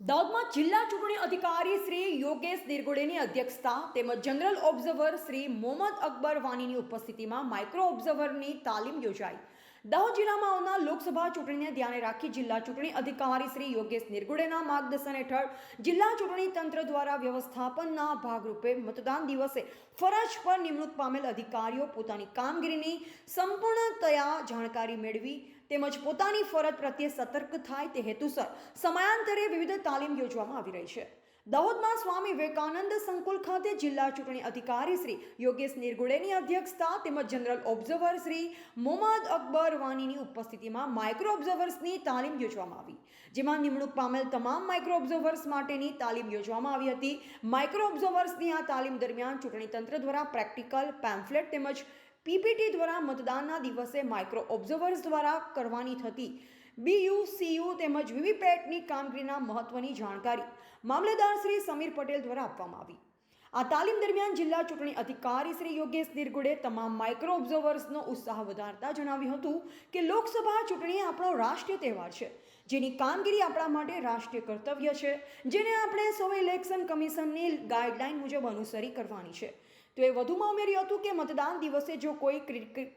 દાહોદમાં જિલ્લા ચૂંટણી અધિકારી શ્રી યોગેશ નિરગુડેની અધ્યક્ષતા તેમજ જનરલ ઓબ્ઝર્વર શ્રી મોહમ્મદ અકબર વાનીની ઉપસ્થિતિમાં માઇક્રો ઓબ્ઝર્વરની તાલીમ યોજાઈ. દાહોદ જિલ્લામાં આવનાર લોકસભા ચૂંટણીને ધ્યાને રાખી જિલ્લા ચૂંટણી અધિકારી શ્રી યોગેશ નિર્ગુડેના માર્ગદર્શન હેઠળ જિલ્લા ચૂંટણી તંત્ર દ્વારા વ્યવસ્થાપનના ભાગરૂપે મતદાન દિવસે ફરજ પર નિમણૂક પામેલ અધિકારીઓ પોતાની કામગીરીની સંપૂર્ણતયા જાણકારી મેળવી તેમજ પોતાની ફરજ પ્રત્યે સતર્ક થાય તે હેતુસર સમયાંતરે વિવિધ તાલીમ યોજવામાં આવી રહી છે. દાહોદમાં સ્વામી વિવેકાનંદ સંકુલ ખાતે જિલ્લા ચૂંટણી અધિકારી શ્રી યોગેશ નિર્ગુડેની અધ્યક્ષતા તેમજ જનરલ ઓબ્ઝર્વર શ્રી મોહમ્મદ અકબર વાનીની ઉપસ્થિતિમાં માઇક્રો ઓબ્ઝર્વર્સની તાલીમ યોજવામાં આવી. જેમાં નિમણૂક પામેલ તમામ માઇક્રો ઓબ્ઝર્વર્સ માટેની તાલીમ યોજવામાં આવી હતી. માઇક્રો ઓબ્ઝર્વર્સની આ તાલીમ દરમિયાન ચૂંટણી તંત્ર દ્વારા પ્રેક્ટિકલ પેમ્ફલેટ તેમજ પીપીટી દ્વારા મતદાનના દિવસે માઇક્રો ઓબ્ઝર્વર્સ દ્વારા કરવાની થતી બીયુ સીયુ તેમજ વીવીપેટની કામગીરીના મહત્વની જાણકારી મામલેદાર શ્રી સમીર પટેલ દ્વારા આપવામાં આવી. આ તાલીમ દરમિયાન જિલ્લા ચૂંટણી અધિકારી શ્રી યોગેશ નિરગુડે તમામ માઇક્રો ઓબ્ઝર્વર્સનો ઉત્સાહ વધારતા જણાવ્યું હતું કે લોકસભા ચૂંટણી આપણો રાષ્ટ્રીય તહેવાર છે, જેની કામગીરી આપણા માટે રાષ્ટ્રીય કર્તવ્ય છે, જેને આપણે સૌ ઇલેક્શન કમિશનની ગાઈડલાઈન મુજબ અનુસરી કરવાની છે. તો એ વધુમાં ઉમેર્યું હતું કે મતદાન દિવસે જો કોઈ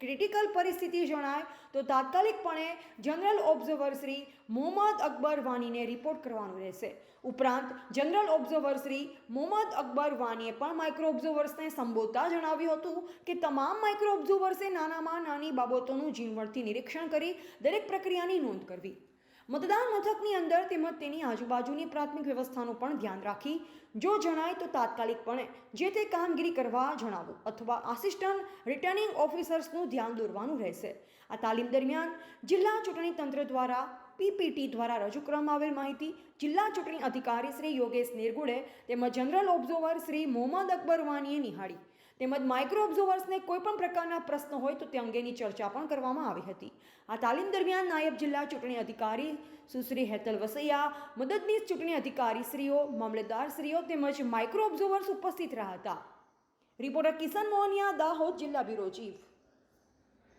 ક્રિટિકલ પરિસ્થિતિ જણાય, તો તાત્કાલિકપણે જનરલ ઓબ્ઝર્વર શ્રી મોહમ્મદ અકબર વાનીને રિપોર્ટ કરવાનું રહેશે. ઉપરાંત જનરલ ઓબ્ઝર્વર શ્રી મોહમ્મદ અકબર વાનીએ પણ માઇક્રો ઓબ્ઝર્વર્સને સંબોધતા જણાવ્યું હતું કે તમામ માઇક્રો ઓબ્ઝર્વર્સે નાનામાં નાની બાબતોનું ઝીણવટથી નિરીક્ષણ કરી દરેક પ્રક્રિયાની નોંધ કરવી. મતદાન મથકની અંદર તેમજ તેની આજુબાજુની પ્રાથમિક વ્યવસ્થાનું પણ ધ્યાન રાખી, જો જણાય તો તાત્કાલિકપણે જે તે કામગીરી કરવા જણાવવું અથવા આસિસ્ટન્ટ રિટર્નિંગ ઓફિસર્સનું ધ્યાન દોરવાનું રહેશે. આ તાલીમ દરમિયાન જિલ્લા ચૂંટણી તંત્ર દ્વારા પીપીટી દ્વારા રજૂ કરવામાં આવેલ માહિતી જિલ્લા ચૂંટણી અધિકારી શ્રી યોગેશ નિર્ગુડે તેમજ જનરલ ઓબ્ઝર્વર શ્રી મોહમ્મદ અકબર વાનીએ નિહાળી. તેમજ માઇક્રો ઓબ્ઝર્વર્સને કોઈ પણ પ્રકારના પ્રશ્ન હોય તો તે અંગેની ચર્ચા પણ કરવામાં આવી હતી. આ તાલીમ દરમિયાન નાયબ જિલ્લા ચૂંટણી અધિકારી સુશ્રી હેતલ વસૈયા, મદદનીશ ચૂંટણી અધિકારી શ્રીઓ મામલેદાર શ્રીઓ તેમજ માઇક્રો ઓબ્ઝર્વર્સ ઉપસ્થિત રહ્યા હતા. રિપોર્ટર કિશન મોહનિયા, દાહોદ જિલ્લા બ્યુરો ચીફ.